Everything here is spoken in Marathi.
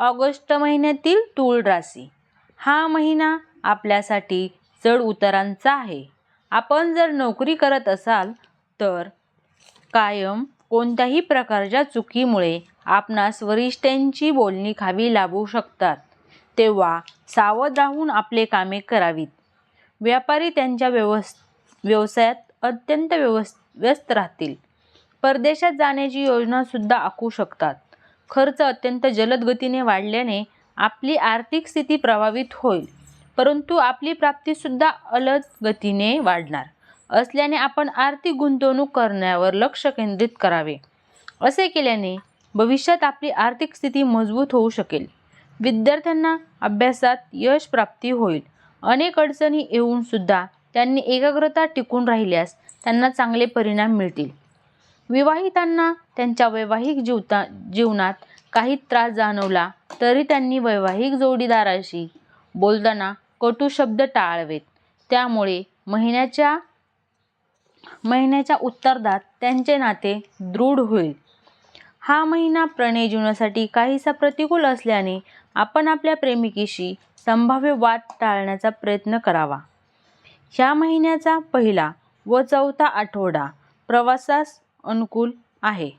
ऑगस्ट महिन्यातील तूळ राशी. हा महिना आपल्यासाठी चढ उतारांचा आहे. आपण जर नोकरी करत असाल तर कायम कोणत्याही प्रकारच्या चुकीमुळे आपणास वरिष्ठांची बोलणी खावी लागू शकतात. तेव्हा सावध राहून आपले कामे करावीत. व्यापारी त्यांच्या व्यवस् व्यवसायात अत्यंत व्यवस् व्यस्त राहतील. परदेशात जाण्याची योजनासुद्धा आखू शकतात. खर्च अत्यंत जलद गतीने वाढल्याने आपली आर्थिक स्थिती प्रभावित होईल. परंतु आपली प्राप्तीसुद्धा अलग गतीने वाढणार असल्याने आपण आर्थिक गुंतवणूक करण्यावर लक्ष केंद्रित करावे. असे केल्याने भविष्यात आपली आर्थिक स्थिती मजबूत होऊ शकेल. विद्यार्थ्यांना अभ्यासात यश प्राप्ती होईल. अनेक अडचणी येऊनसुद्धा त्यांनी एकाग्रता टिकून राहिल्यास त्यांना चांगले परिणाम मिळतील. विवाहितांना त्यांच्या वैवाहिक जीवता जीवनात काही त्रास जाणवला तरी त्यांनी वैवाहिक जोडीदाराशी बोलताना कटू शब्द टाळावेत. त्यामुळे महिन्याच्या महिन्याच्या उत्तरार्धात त्यांचे नाते दृढ होईल. हा महिना प्रणय जीवनासाठी काहीसा प्रतिकूल असल्याने आपण आपल्या प्रेमिकेशी संभाव्य वाद टाळण्याचा प्रयत्न करावा. ह्या महिन्याचा पहिला व चौथा आठवडा प्रवासास अनुकूल आहे.